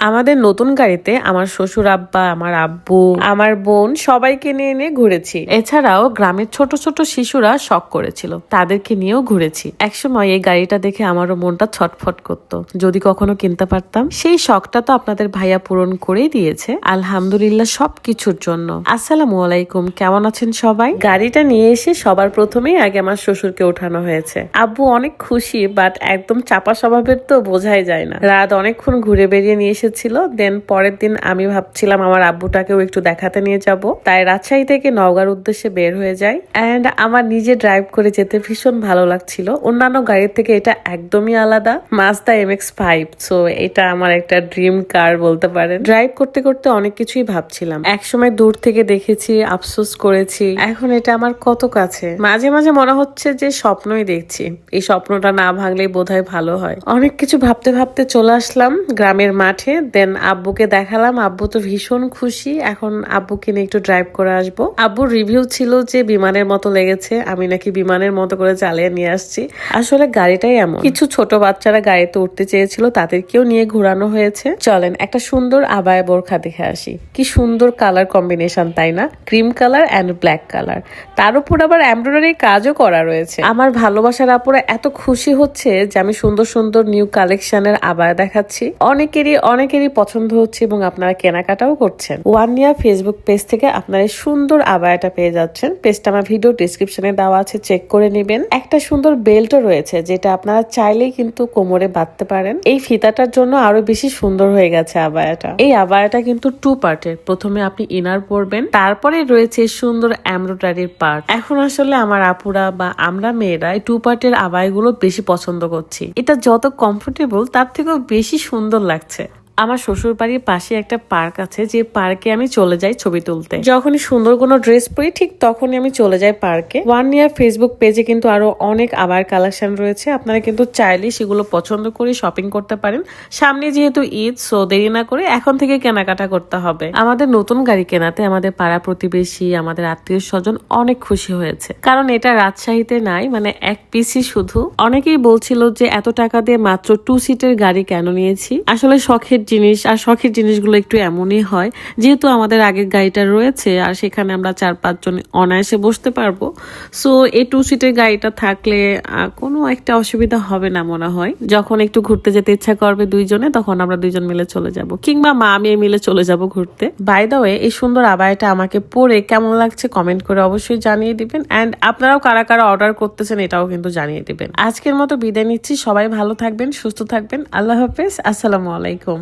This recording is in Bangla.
আমাদের নতুন গাড়িতে আমার শ্বশুর আব্বা, আমার আব্বু, আমার বোন সবাইকে নিয়ে নিয়ে ঘুরেছি। এছাড়াও গ্রামের ছোট ছোট শিশুরা শখ করেছিল। তাদেরকে নিয়েও ঘুরেছি। একসময় এই গাড়িটা দেখে আমারও মনটা ছটফট করত। যদি কখনো কিনতে পারতাম। সেই শখটা তো আপনাদের ভাইয়া পূরণ করেই দিয়েছে। আলহামদুলিল্লাহ সবকিছুর জন্য। আসসালামু আলাইকুম। কেমন আছেন সবাই? গাড়িটা নিয়ে এসে সবার প্রথমেই আগে আমার শ্বশুরকে ওঠানো হয়েছে। আব্বু অনেক খুশি বাট একদম চাপা স্বভাবের তো বোঝাই যায় না। রাত অনেকক্ষণ ঘুরে বেরিয়ে নিয়ে এসেছিল। দেন পরের দিন আমি ভাবছিলাম আমার আব্বুটাকেও একটু দেখাতে নিয়ে যাব। তাই রাজশাহী থেকে নওগাঁর উদ্দেশ্যে বের হয়ে যাই। অ্যান্ড আমার নিজে ড্রাইভ করে যেতে ভীষণ ভালো লাগছিল। অন্যান্য গাড়ির থেকে এটা একদমই আলাদা। Mazda M X five so এটা আমার একটা ড্রিম কার বলতে পারেন। ড্রাইভ করতে করতে অনেক কিছুই ভাবছিলাম। একসময় দূর থেকে দেখেছি, আফসোস করেছি। এখন এটা আমার কত কাছে? মাঝে মাঝে মনে হচ্ছে যে স্বপ্নই দেখছি। এই স্বপ্নটা না ভাঙলেই বোধহয় ভালো হয়। অনেক কিছু ভাবতে ভাবতে চলে আসলাম গ্রামের মাঠে। দেন আব্বুকে দেখালাম। আব্বু তো ভীষণ খুশি। এখন আব্বুকে নিয়ে একটু ড্রাইভ করে আসব। আব্বুর রিভিউ ছিল যে বিমানের মতো লেগেছে। আমি নাকি বিমানের মতো করে চালিয়ে নিয়ে আসছি। আসলে গাড়িটাই এমন। কিছু ছোট বাচ্চারা গাড়িতে উঠতে চেয়েছিল, তাদেরকেও নিয়ে ঘোরানো হয়েছে। চলেন, একটা সুন্দর আবায় বোরখা দেখে আসি। কি সুন্দর কালার কম্বিনেশন তাই না? Cream colour and black colour তার উপর আবার এমব্রয়ডারি কাজও করা রয়েছে। আমার ভালোবাসার আপুরা এত খুশি হচ্ছে যে আমি সুন্দর সুন্দর নিউ কালেকশনের আবায় দেখাচ্ছি। অনেকেরই অনেকেরই পছন্দ হচ্ছে এবং আপনারা কেনাকাটাও করছেন। ওয়ান ইয়ার ফেসবুক পেজ থেকে আপনারা সুন্দর আবায়াটা পেয়ে যাচ্ছেন। পেজটা আমার ভিডিও ডিসক্রিপশনে দেওয়া আছে চেক করে নেবেন। একটা সুন্দর বেল্টও রয়েছে, যেটা আপনারা চাইলেই কিন্তু কোমরে বাঁধতে পারেন। এই ফিতাটার জন্য আরও বেশি সুন্দর হয়ে গেছে আবায়াটা। এই আবায়াটা কিন্তু টু পার্টের প্রথমে আপনি ইনার পরবেন, তারপরে রয়েছে সুন্দর এমব্রয়ডারির পার্ট এখন আসলে আমার আপুরা বা আমরা মেয়েরা এই টু পার্টের আবায়গুলো বেশি পছন্দ করছি। এটা যত কমফোর্টেবল তার থেকেও বেশি সুন্দর লাগছে। আমার শ্বশুর বাড়ির পাশে একটা পার্ক আছে, যে পার্কে আমি চলে যাই ছবি তুলতে। যখনই সুন্দর কোনো ড্রেস পরি, ঠিক তখনই আমি চলে যাই পার্কে। ওয়ান ইয়ার ফেসবুক পেজে কিন্তু আরও অনেক আবার কালেকশন রয়েছে। আপনারা কিন্তু চাইলেই সেগুলো পছন্দ করে শপিং করতে পারেন। সামনে যেহেতু ঈদ সো দেরি না করে এখন থেকে কেনাকাটা করতে হবে। আমাদের নতুন গাড়ি কেনাতে আমাদের পাড়া প্রতিবেশী, আমাদের আত্মীয় স্বজন অনেক খুশি হয়েছে। কারণ এটা রাজশাহীতে নাই মানে এক পিসি শুধু। অনেকেই বলছিল যে, এত টাকা দিয়ে মাত্র টু সিটের গাড়ি কেন নিয়েছি? আসলে শখের জিনিস আর শখের জিনিসগুলো একটু এমনই হয়। যেহেতু আমাদের আগের গাড়িটা রয়েছে আর সেখানে আমরা চার পাঁচজন অনায়াসে বসতে পারব। সো এই টু সিটের গাড়িটা থাকলে কোনো একটা অসুবিধা হবে না মনে হয়। যখন একটু ঘুরতে যেতে ইচ্ছা করবে দুইজনে, তখন আমরা দুইজন মিলে চলে যাব। কিংবা মা আমি মিলে চলে যাব ঘুরতে। বাই দা ওয়ে এই সুন্দর আবায়টা আমাকে পরে কেমন লাগছে কমেন্ট করে অবশ্যই জানিয়ে দিবেন। অ্যান্ড আপনারাও কারা কারা অর্ডার করতেছেন, এটাও কিন্তু জানিয়ে দিবেন। আজকের মতো বিদায় নিচ্ছি। সবাই ভালো থাকবেন, সুস্থ থাকবেন। আল্লাহ হাফেজ। আসসালামু আলাইকুম।